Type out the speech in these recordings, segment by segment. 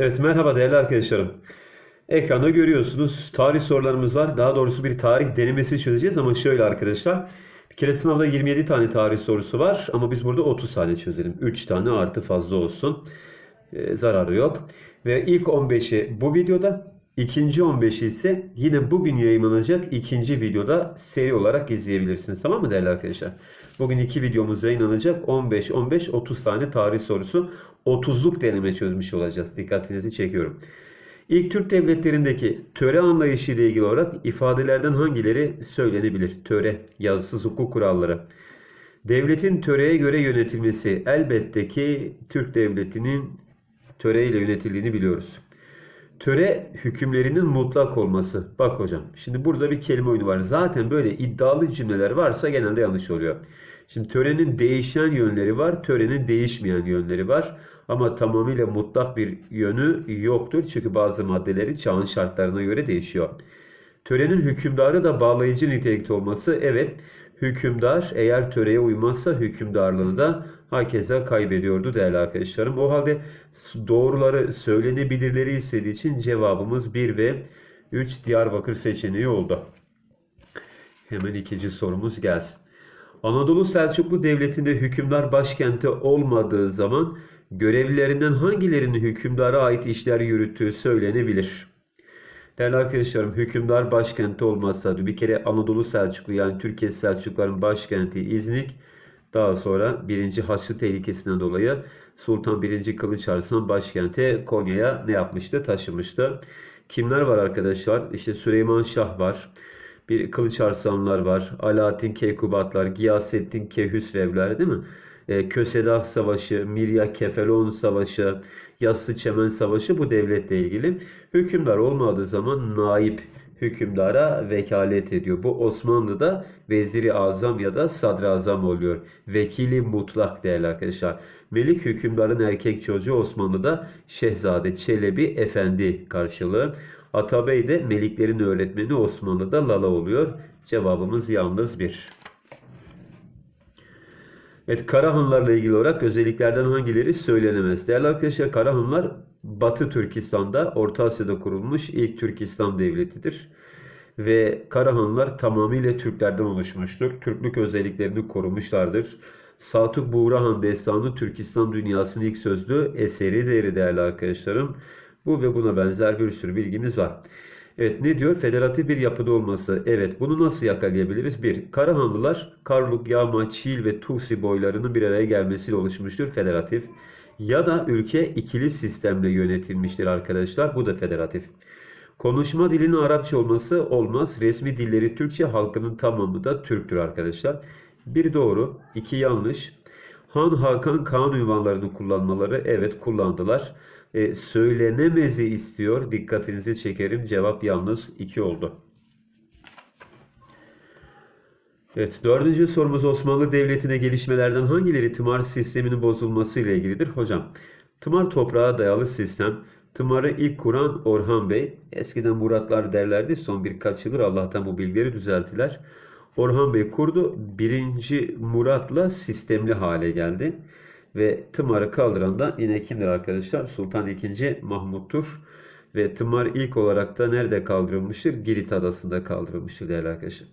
Evet merhaba değerli arkadaşlarım. Ekranda görüyorsunuz tarih sorularımız var. Daha doğrusu bir tarih denemesi çözeceğiz ama şöyle arkadaşlar. Bir kere sınavda 27 tane tarih sorusu var ama biz burada 30 tane çözelim. 3 tane artı fazla olsun. Ee, zararı yok. Ve ilk 15'i bu videoda, ikinci 15'i ise yine bugün yayınlanacak ikinci videoda seri olarak izleyebilirsiniz. Tamam mı değerli arkadaşlar? Bugün iki videomuz yayınlanacak. 15, 15, 30 tane tarih sorusu. 30'luk deneme çözmüş olacağız. Dikkatinizi çekiyorum. İlk Türk devletlerindeki töre anlayışı ile ilgili olarak ifadelerden hangileri söylenebilir? Töre, yazısız hukuk kuralları. Devletin töreye göre yönetilmesi elbette ki Türk devletinin töreyle yönetildiğini biliyoruz. Töre hükümlerinin mutlak olması. Bak hocam şimdi burada bir kelime oyunu var. Zaten böyle iddialı cümleler varsa genelde yanlış oluyor. Şimdi törenin değişen yönleri var, törenin değişmeyen yönleri var. Ama tamamıyla mutlak bir yönü yoktur. Çünkü bazı maddeleri çağın şartlarına göre değişiyor. Törenin hükümdarı da bağlayıcı nitelikte olması evet hükümdar eğer töreye uymazsa hükümdarlığını da hakeza kaybediyordu değerli arkadaşlarım. O halde doğruları söylenebilirleri istediği için cevabımız 1 ve 3 Diyarbakır seçeneği oldu. Hemen ikinci sorumuz gelsin. Anadolu Selçuklu Devleti'nde hükümdar başkenti olmadığı zaman görevlilerinden hangilerinin hükümdara ait işler yürüttüğü söylenebilir? Değerli arkadaşlarım hükümdar başkenti olmazsa bir kere Anadolu Selçuklu yani Türkiye Selçukluların başkenti İznik daha sonra 1. Haçlı tehlikesinden dolayı Sultan 1. Kılıç Arslan başkente Konya'ya ne yapmıştı? Taşımıştı. Kimler var arkadaşlar? İşte Süleyman Şah var. Bir Kılıç Arslanlar var. Alaaddin Keykubatlar, Giyasettin Kehüsrevler değil mi? E, Savaşı, Mirya Kefelon Savaşı, Yassı Çemen Savaşı bu devletle ilgili. Hükümdar olmadığı zaman naip hükümdara vekalet ediyor. Bu Osmanlı'da veziri azam ya da sadrazam oluyor. Vekili mutlak değerli arkadaşlar. Melik hükümdarın erkek çocuğu Osmanlı'da Şehzade Çelebi Efendi karşılığı. Atabey de meliklerin öğretmeni Osmanlı'da Lala oluyor. Cevabımız yalnız bir. Evet Karahanlarla ilgili olarak özelliklerden hangileri söylenemez? Değerli arkadaşlar Karahanlar Batı Türkistan'da Orta Asya'da kurulmuş ilk Türk İslam devletidir. Ve Karahanlar tamamıyla Türklerden oluşmuştur. Türklük özelliklerini korumuşlardır. Satuk Buğrahan Destanı Türk İslam dünyasının ilk sözlü eseridir değerli arkadaşlarım. Bu ve buna benzer bir sürü bilgimiz var. Evet ne diyor? Federatif bir yapıda olması. Evet bunu nasıl yakalayabiliriz? Bir, Karahanlılar Karluk, Yağma, Çiğil ve Tusi boylarının bir araya gelmesiyle oluşmuştur. Federatif. Ya da ülke ikili sistemle yönetilmiştir arkadaşlar. Bu da federatif. Konuşma dilinin Arapça olması olmaz. Resmi dilleri Türkçe halkının tamamı da Türktür arkadaşlar. Bir doğru, iki yanlış. Han, Hakan, Kaan ünvanlarını kullanmaları evet kullandılar. E, söylenemezi istiyor. Dikkatinizi çekerim. Cevap yalnız 2 oldu. Evet, dördüncü sorumuz Osmanlı Devleti'ne gelişmelerden hangileri tımar sisteminin bozulması ile ilgilidir? Hocam, tımar toprağa dayalı sistem. Tımarı ilk kuran Orhan Bey. Eskiden Muratlar derlerdi. Son birkaç yıldır Allah'tan bu bilgileri düzelttiler. Orhan Bey kurdu. Birinci Murat'la sistemli hale geldi. Ve tımarı kaldıran da yine kimdir arkadaşlar? Sultan II. Mahmut'tur. Ve tımar ilk olarak da nerede kaldırılmıştır? Girit adasında kaldırılmıştır değerli arkadaşlar.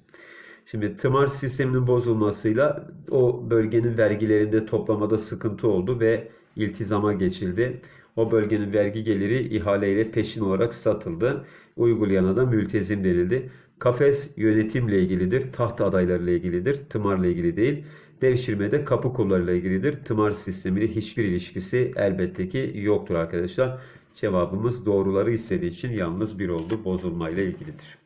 Şimdi tımar sisteminin bozulmasıyla o bölgenin vergilerinde toplamada sıkıntı oldu ve iltizama geçildi. O bölgenin vergi geliri ihaleyle peşin olarak satıldı. Uygulayana da mültezim denildi. Kafes yönetimle ilgilidir. Taht adaylarıyla ilgilidir. Tımarla ilgili değil. Devşirmede kapı kollarıyla ilgilidir. Tımar sistemiyle hiçbir ilişkisi elbette ki yoktur arkadaşlar. Cevabımız doğruları istediği için yalnız bir oldu. Bozulmayla ilgilidir.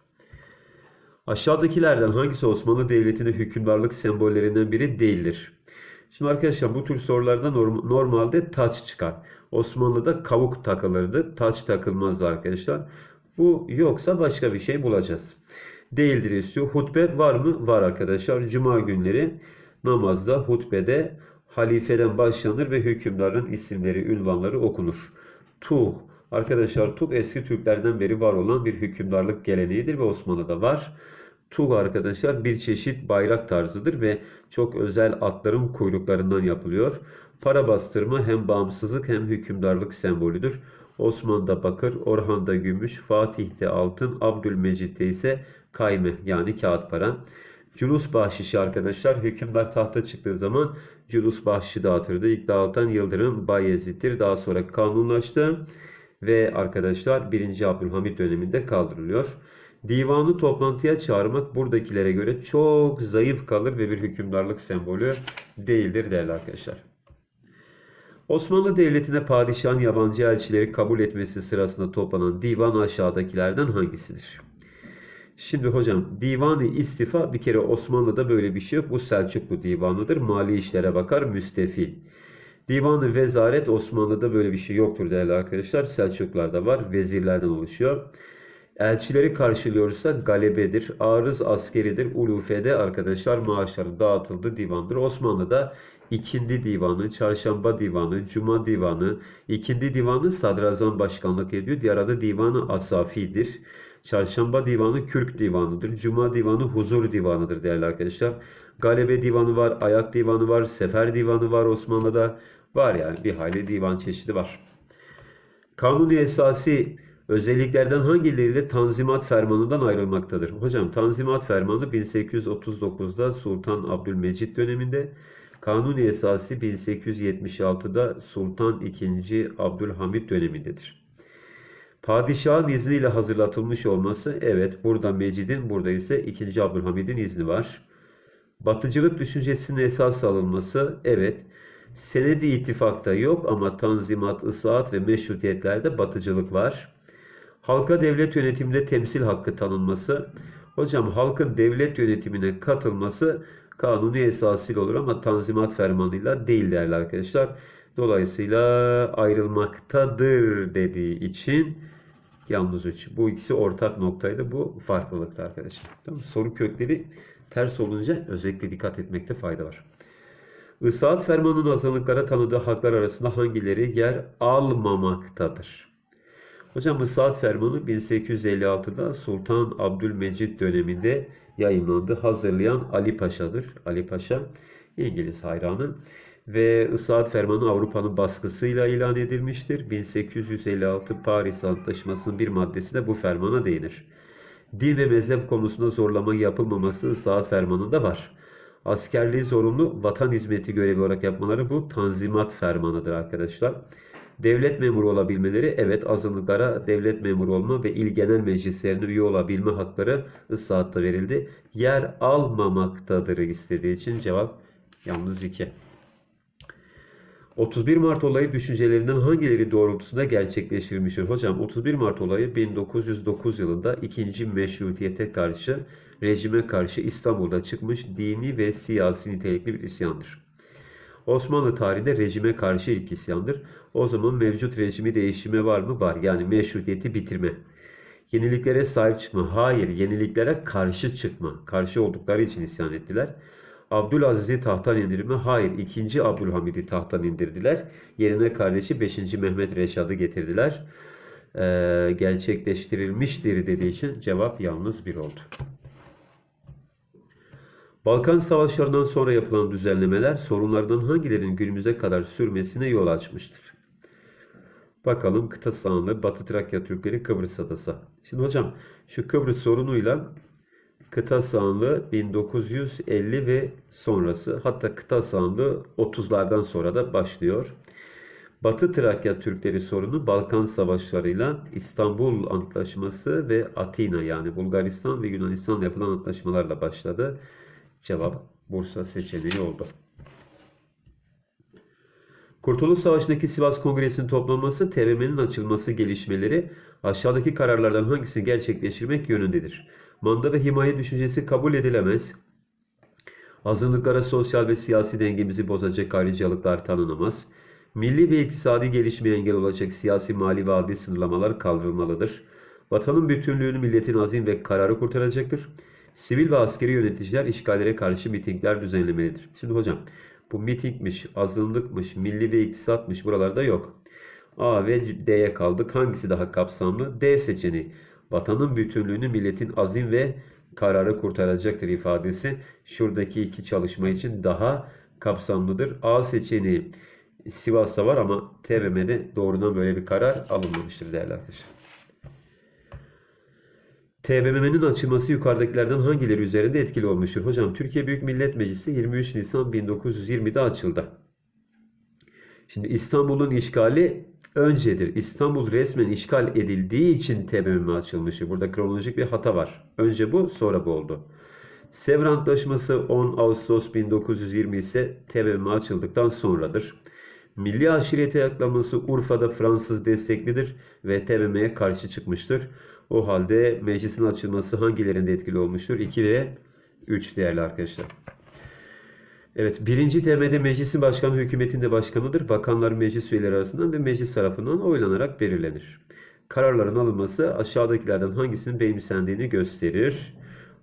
Aşağıdakilerden hangisi Osmanlı Devleti'nin hükümdarlık sembollerinden biri değildir? Şimdi arkadaşlar bu tür sorularda norm- normalde taç çıkar. Osmanlı'da kavuk takılırdı. Taç takılmazdı arkadaşlar. Bu yoksa başka bir şey bulacağız. Değildir istiyor. Hutbe var mı? Var arkadaşlar. Cuma günleri namazda, hutbede halifeden başlanır ve hükümdarın isimleri, ünvanları okunur. Tuh. Arkadaşlar Tuh eski Türklerden beri var olan bir hükümdarlık geleneğidir ve Osmanlı'da var. Tuğ arkadaşlar bir çeşit bayrak tarzıdır ve çok özel atların kuyruklarından yapılıyor. Para bastırma hem bağımsızlık hem hükümdarlık sembolüdür. Osman'da bakır, Orhan'da gümüş, Fatih'te altın, Abdülmecit'te ise kayme yani kağıt para. Culus bahşişi arkadaşlar hükümdar tahta çıktığı zaman Culus bahşişi dağıtırdı. İlk dağıtan Yıldırım Bayezid'dir. Daha sonra kanunlaştı ve arkadaşlar 1. Abdülhamit döneminde kaldırılıyor. Divanı toplantıya çağırmak buradakilere göre çok zayıf kalır ve bir hükümdarlık sembolü değildir değerli arkadaşlar. Osmanlı Devleti'ne padişahın yabancı elçileri kabul etmesi sırasında toplanan divan aşağıdakilerden hangisidir? Şimdi hocam divanı istifa bir kere Osmanlı'da böyle bir şey yok. Bu Selçuklu divanıdır. Mali işlere bakar müstefi. Divanı vezaret Osmanlı'da böyle bir şey yoktur değerli arkadaşlar. Selçuklarda var. Vezirlerden oluşuyor. Elçileri karşılıyorsa galebedir. Arız askeridir. Ulufede arkadaşlar maaşları dağıtıldı divandır. Osmanlı'da ikindi divanı, çarşamba divanı, cuma divanı, ikindi divanı sadrazam başkanlık ediyor. Diğer adı divanı asafidir. Çarşamba divanı Kürk divanıdır. Cuma divanı huzur divanıdır değerli arkadaşlar. Galebe divanı var, ayak divanı var, sefer divanı var Osmanlı'da. Var yani bir hayli divan çeşidi var. Kanuni esası özelliklerden hangileriyle Tanzimat Fermanı'ndan ayrılmaktadır? Hocam Tanzimat Fermanı 1839'da Sultan Abdülmecit döneminde, Kanuni esası 1876'da Sultan II. Abdülhamit dönemindedir. Padişahın izniyle hazırlatılmış olması evet burada Mecid'in burada ise 2. Abdülhamid'in izni var. Batıcılık düşüncesinin esas alınması evet. Senedi ittifakta yok ama tanzimat, ıslahat ve meşrutiyetlerde batıcılık var. Halka devlet yönetiminde temsil hakkı tanınması. Hocam halkın devlet yönetimine katılması kanuni esasıyla olur ama tanzimat fermanıyla değil değerli arkadaşlar. Dolayısıyla ayrılmaktadır dediği için yalnız 3. Bu ikisi ortak noktaydı. Bu farklılıkta arkadaşlar. Tamam. Soru kökleri ters olunca özellikle dikkat etmekte fayda var. Isaat fermanının azınlıklara tanıdığı haklar arasında hangileri yer almamaktadır? Hocam Isaat fermanı 1856'da Sultan Abdülmecid döneminde yayınlandı. Hazırlayan Ali Paşa'dır. Ali Paşa İngiliz hayranı ve Isaat Fermanı Avrupa'nın baskısıyla ilan edilmiştir. 1856 Paris Antlaşması'nın bir maddesi de bu fermana değinir. Din ve mezhep konusunda zorlama yapılmaması Isaat Fermanı'nda var. Askerliği zorunlu vatan hizmeti görevi olarak yapmaları bu tanzimat fermanıdır arkadaşlar. Devlet memuru olabilmeleri evet azınlıklara devlet memuru olma ve il genel meclislerine üye olabilme hakları ıslahatta verildi. Yer almamaktadır istediği için cevap yalnız 2. 31 Mart olayı düşüncelerinden hangileri doğrultusunda gerçekleştirilmiştir? Hocam 31 Mart olayı 1909 yılında ikinci meşrutiyete karşı rejime karşı İstanbul'da çıkmış dini ve siyasi nitelikli bir isyandır. Osmanlı tarihinde rejime karşı ilk isyandır. O zaman mevcut rejimi değişimi var mı? Var. Yani meşrutiyeti bitirme. Yeniliklere sahip çıkma. Hayır, yeniliklere karşı çıkma. Karşı oldukları için isyan ettiler. Abdülaziz'i tahttan indirme. Hayır, 2. Abdülhamid'i tahttan indirdiler. Yerine kardeşi 5. Mehmet Reşad'ı getirdiler. Ee, gerçekleştirilmiştir dediği için cevap yalnız bir oldu. Balkan Savaşları'ndan sonra yapılan düzenlemeler sorunlardan hangilerinin günümüze kadar sürmesine yol açmıştır? Bakalım kıta sahanlığı Batı Trakya Türkleri Kıbrıs Adası. Şimdi hocam şu Kıbrıs sorunuyla kıta sahanlığı 1950 ve sonrası hatta kıta sahanlığı 30'lardan sonra da başlıyor. Batı Trakya Türkleri sorunu Balkan Savaşları'yla İstanbul Antlaşması ve Atina yani Bulgaristan ve Yunanistan yapılan antlaşmalarla başladı. Cevap Bursa seçeneği oldu. Kurtuluş Savaşı'ndaki Sivas Kongresi'nin toplanması, TBMM'nin açılması gelişmeleri aşağıdaki kararlardan hangisini gerçekleştirmek yönündedir? Manda ve himaye düşüncesi kabul edilemez. Azınlıklara sosyal ve siyasi dengemizi bozacak ayrıcalıklar tanınamaz. Milli ve iktisadi gelişmeye engel olacak siyasi, mali ve adli sınırlamalar kaldırılmalıdır. Vatanın bütünlüğünü milletin azim ve kararı kurtaracaktır. Sivil ve askeri yöneticiler işgallere karşı mitingler düzenlemelidir. Şimdi hocam bu mitingmiş, azınlıkmış, milli ve iktisatmış buralarda yok. A ve D'ye kaldık. Hangisi daha kapsamlı? D seçeneği. Vatanın bütünlüğünü milletin azim ve kararı kurtaracaktır ifadesi şuradaki iki çalışma için daha kapsamlıdır. A seçeneği Sivas'ta var ama TBMM'de doğrudan böyle bir karar alınmamıştır değerli arkadaşlar. TBMM'nin açılması yukarıdakilerden hangileri üzerinde etkili olmuştur? Hocam Türkiye Büyük Millet Meclisi 23 Nisan 1920'de açıldı. Şimdi İstanbul'un işgali öncedir. İstanbul resmen işgal edildiği için TBMM açılmıştır. Burada kronolojik bir hata var. Önce bu sonra bu oldu. Sevr Antlaşması 10 Ağustos 1920 ise TBMM açıldıktan sonradır. Milli aşiret ayaklanması Urfa'da Fransız desteklidir ve TBMM'ye karşı çıkmıştır. O halde meclisin açılması hangilerinde etkili olmuştur? 2 ve 3 değerli arkadaşlar. Evet, birinci TM'de meclisin başkanı hükümetin de başkanıdır. Bakanların meclis üyeleri arasından ve meclis tarafından oylanarak belirlenir. Kararların alınması aşağıdakilerden hangisinin benimsendiğini gösterir.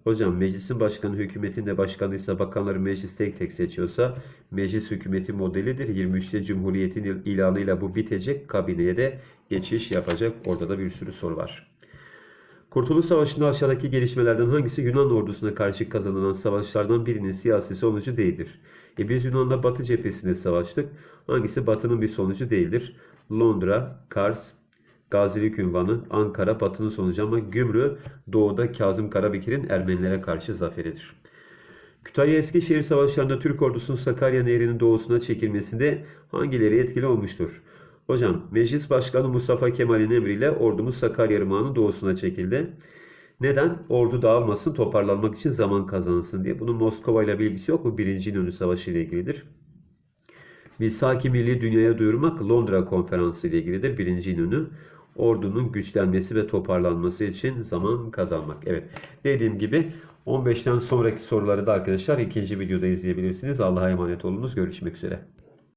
Hocam meclisin başkanı hükümetin de başkanıysa bakanları meclis tek tek seçiyorsa meclis hükümeti modelidir. 23'te Cumhuriyet'in il- ilanıyla bu bitecek. Kabineye de geçiş yapacak. Orada da bir sürü soru var. Kurtuluş Savaşı'nda aşağıdaki gelişmelerden hangisi Yunan ordusuna karşı kazanılan savaşlardan birinin siyasi sonucu değildir? E biz Yunan'la Batı cephesinde savaştık. Hangisi Batı'nın bir sonucu değildir? Londra, Kars, Gazilik ünvanı, Ankara Batı'nın sonucu ama Gümrü Doğu'da Kazım Karabekir'in Ermenilere karşı zaferidir. Kütahya Eskişehir Savaşları'nda Türk ordusunun Sakarya Nehri'nin doğusuna çekilmesinde hangileri etkili olmuştur? Hocam, Meclis Başkanı Mustafa Kemal'in emriyle ordumuz Sakarya Irmağı'nın doğusuna çekildi. Neden? Ordu dağılmasın, toparlanmak için zaman kazanılsın diye. Bunun Moskova ile bilgisi yok. Bu Birinci İnönü Savaşı ile ilgilidir. Misaki Milli dünyaya duyurmak Londra Konferansı ile ilgilidir. Birinci İnönü ordunun güçlenmesi ve toparlanması için zaman kazanmak. Evet dediğim gibi 15'ten sonraki soruları da arkadaşlar ikinci videoda izleyebilirsiniz. Allah'a emanet olunuz. Görüşmek üzere.